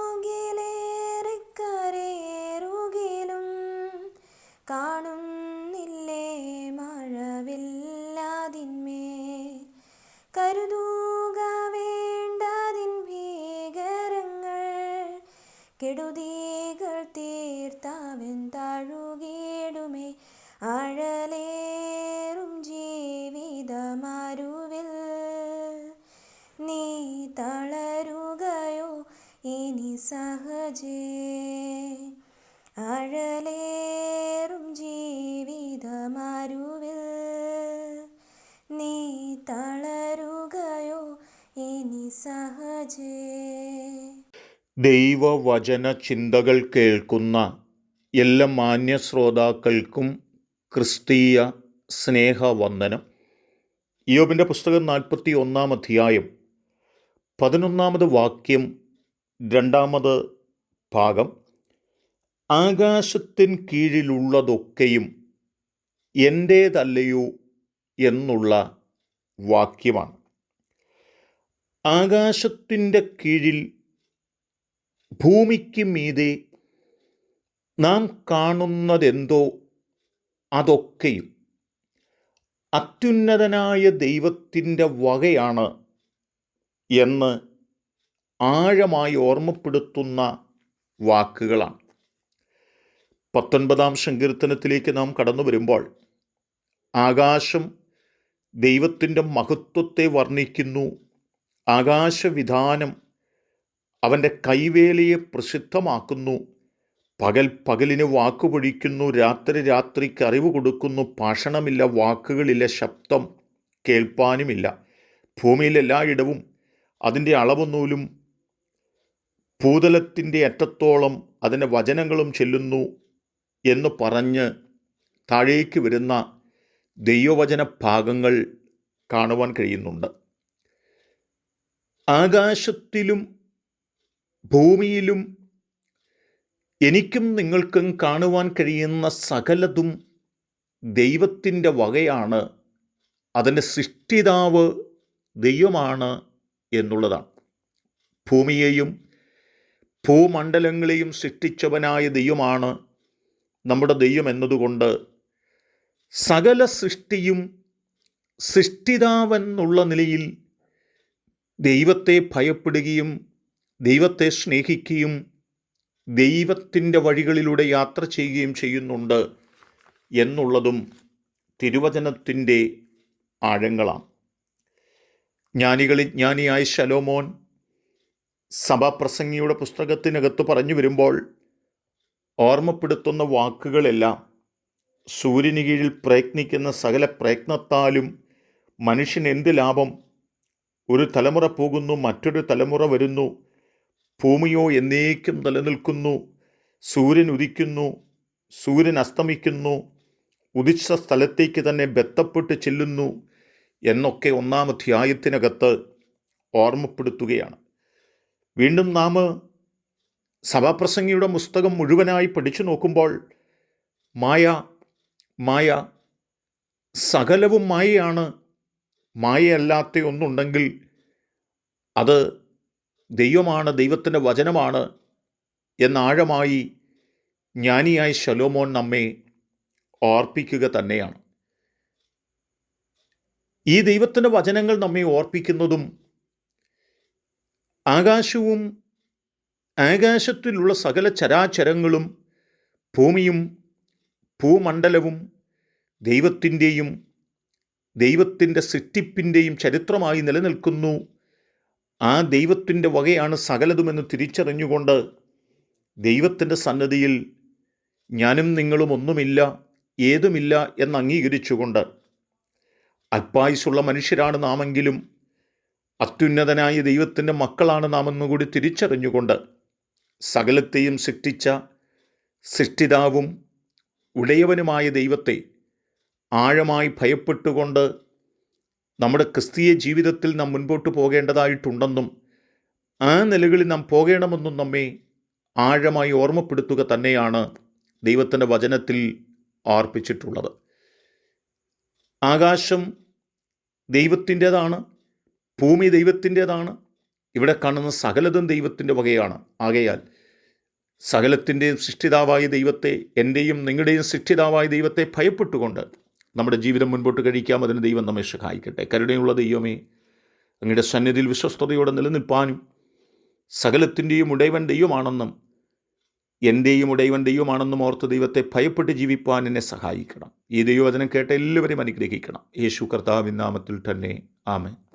കാർമൂകിലേറെ കരേറുകിലും കാണുന്നില്ലേ മഴവില്ലാതിന്മേ കരുതുക വേണ്ടതിൻ ഭീകരങ്ങൾ കെടുതികൾ തീർത്താവൻ താഴുകേടുമേ ആഴലേറും ജീവിതമാരുവിൽ ഇനി സഹജേ. ആഴലേറും ജീവിതമാരുവിൽ നീ തളരുകയോ ഇനി സഹജേ. ദൈവവചന ചിന്തകൾ കേൾക്കുന്ന എല്ലാ മാന്യ ശ്രോതാക്കൾക്കും ക്രിസ്തീയ സ്നേഹവന്ദനം. യോബിന്റെ പുസ്തകം നാൽപ്പത്തി ഒന്നാം അധ്യായം പതിനൊന്നാമത് വാക്യം രണ്ടാമത് ഭാഗം. ആകാശത്തിൻ കീഴിലുള്ളതൊക്കെയും എന്റേതല്ലയോ എന്നുള്ള വാക്യമാണ്. ആകാശത്തിന്റെ കീഴിൽ ഭൂമിക്ക് മീതെ നാം കാണുന്നതെന്തോ അതൊക്കെയും അത്യുന്നതനായ ദൈവത്തിന്റെ വകയാണ് എന്ന് ആഴമായി ഓർമ്മപ്പെടുത്തുന്ന വാക്കുകളാണ്. പത്തൊൻപതാം സങ്കീർത്തനത്തിലേക്ക് നാം കടന്നു വരുമ്പോൾ ആകാശം ദൈവത്തിന്റെ മഹത്വത്തെ വർണിക്കുന്നു. ആകാശവിധാനം അവന്റെ കൈവേലയെ പ്രസിദ്ധമാക്കുന്നു. പകൽ പകലിന് വാക്കുപൊഴിക്കുന്നു. രാത്രി രാത്രിക്ക് അറിവ് കൊടുക്കുന്നു. ഭാഷണമില്ല വാക്കുകളില്ല ശബ്ദം കേൾപ്പാനുമില്ല. ഭൂമിയിലെല്ലായിടവും അതിന്റെ അളവുനൂലും ഭൂതലത്തിന്റെ അറ്റത്തോളം അതിന്റെ വചനങ്ങളും ചെല്ലുന്നു എന്ന് പറഞ്ഞ് താഴേക്ക് വരുന്ന ദൈവവചന ഭാഗങ്ങൾ കാണുവാൻ കഴിയുന്നുണ്ട്. ആകാശത്തിലും ഭൂമിയിലും എനിക്കും നിങ്ങൾക്കും കാണുവാൻ കഴിയുന്ന സകലതും ദൈവത്തിന്റെ വകയാണ്. അതിന്റെ സൃഷ്ടിതാവ് ദൈവമാണ് എന്നുള്ളതാണ്. ഭൂമിയെയും ഭൂമണ്ഡലങ്ങളെയും സൃഷ്ടിച്ചവനായ ദൈവമാണ് നമ്മുടെ ദൈവം എന്നതുകൊണ്ട് സകല സൃഷ്ടിയും സൃഷ്ടിതാവെന്നുള്ള നിലയിൽ ദൈവത്തെ ഭയപ്പെടുകയും ദൈവത്തെ സ്നേഹിക്കുകയും ദൈവത്തിന്റെ വഴികളിലൂടെ യാത്ര ചെയ്യുകയും ചെയ്യുന്നുണ്ട് എന്നുള്ളതും തിരുവചനത്തിന്റെ ആഴങ്ങളാണ്. ജ്ഞാനികളിൽ ജ്ഞാനിയായ ശലോമോൻ സഭാപ്രസംഗിയുടെ പുസ്തകത്തിനകത്ത് പറഞ്ഞു വരുമ്പോൾ ഓർമ്മപ്പെടുത്തുന്ന വാക്കുകളെല്ലാം സൂര്യന് കീഴിൽ പ്രയത്നിക്കുന്ന സകല പ്രയത്നത്താലും മനുഷ്യൻ എന്ത് ലാഭം? ഒരു തലമുറ പോകുന്നു മറ്റൊരു തലമുറ വരുന്നു ഭൂമിയോ എന്നേക്കും നിലനിൽക്കുന്നു സൂര്യൻ ഉദിക്കുന്നു സൂര്യൻ അസ്തമിക്കുന്നു ഉദിച്ച സ്ഥലത്തേക്ക് തന്നെ ബെത്തപ്പെട്ട് ചെല്ലുന്നു എന്നൊക്കെ ഒന്നാം അധ്യായത്തിനകത്ത് ഓർമ്മപ്പെടുത്തുകയാണ്. വീണ്ടും നാം സഭാപ്രസംഗിയുടെ പുസ്തകം മുഴുവനായി പഠിച്ചു നോക്കുമ്പോൾ മായ മായ സകലവും മായയാണ്. മായയല്ലാത്ത ഒന്നുണ്ടെങ്കിൽ അത് ദൈവമാണ് ദൈവത്തിന്റെ വചനമാണ് എന്നാഴമായി ജ്ഞാനിയായ ശലോമോൻ നമ്മെ ഓർപ്പിക്കുക തന്നെയാണ്. ഈ ദൈവത്തിന്റെ വചനങ്ങൾ നമ്മെ ഓർപ്പിക്കുന്നതും ആകാശവും ആകാശത്തിലുള്ള സകല ചരാചരങ്ങളും ഭൂമിയും ഭൂമണ്ഡലവും ദൈവത്തിന്റെയും ദൈവത്തിന്റെ സൃഷ്ടിപ്പിന്റെയും ചരിത്രമായി നിലനിൽക്കുന്നു. ആ ദൈവത്തിന്റെ വകയാണ് സകലതുമെന്ന് തിരിച്ചറിഞ്ഞുകൊണ്ട് ദൈവത്തിന്റെ സന്നദ്ധിയിൽ ഞാനും നിങ്ങളും ഒന്നുമില്ല ഏതുമില്ല എന്ന് അംഗീകരിച്ചുകൊണ്ട് അല്പായുസുള്ള മനുഷ്യരാണ് നാമെങ്കിലും അത്യുന്നതനായ ദൈവത്തിന്റെ മക്കളാണ് നാം തിരിച്ചറിഞ്ഞുകൊണ്ട് സകലത്തെയും സൃഷ്ടിച്ച സൃഷ്ടിതാവും ഉടയവനുമായ ദൈവത്തെ ആഴമായി ഭയപ്പെട്ടുകൊണ്ട് നമ്മുടെ ക്രിസ്തീയ ജീവിതത്തിൽ നാം മുൻപോട്ട് പോകേണ്ടതായിട്ടുണ്ടെന്നും ആ നിലകളിൽ നാം പോകേണമെന്നും നമ്മെ ആഴമായി ഓർമ്മപ്പെടുത്തുക തന്നെയാണ് ദൈവത്തിന്റെ വചനത്തിൽ ആർപ്പിച്ചിട്ടുള്ളത്. ആകാശം ദൈവത്തിന്റേതാണ്. ഭൂമി ദൈവത്തിന്റേതാണ്. ഇവിടെ കാണുന്ന സകലതും ദൈവത്തിന്റെ വകയാണ്. ആകയാൽ സകലത്തിന്റെയും സൃഷ്ടിതാവായ ദൈവത്തെ എന്റെയും നിങ്ങളുടെയും സൃഷ്ടിതാവായ ദൈവത്തെ ഭയപ്പെട്ടുകൊണ്ട് നമ്മുടെ ജീവിതം മുൻപോട്ട് കഴിക്കാം. അതിന് ദൈവം നമ്മെ സഹായിക്കട്ടെ. കരുണയുള്ള ദൈവമേ അങ്ങയുടെ സന്നിധിയിൽ വിശ്വസ്തയോടെ നിലനിൽപ്പാനും സകലത്തിന്റെയും ഉടയവൻ ദൈവമാണെന്നും എന്റെയും ഉടയവൻ ദൈവമാണെന്നും ഓർത്ത് ദൈവത്തെ ഭയപ്പെട്ട് ജീവിപ്പാൻ എന്നെ സഹായിക്കണം. ഈ ദൈവവചനം കേട്ട എല്ലാവരെയും അനുഗ്രഹിക്കണം. യേശു കർത്താവിൻ നാമത്തിൽ തന്നെ. ആമേൻ.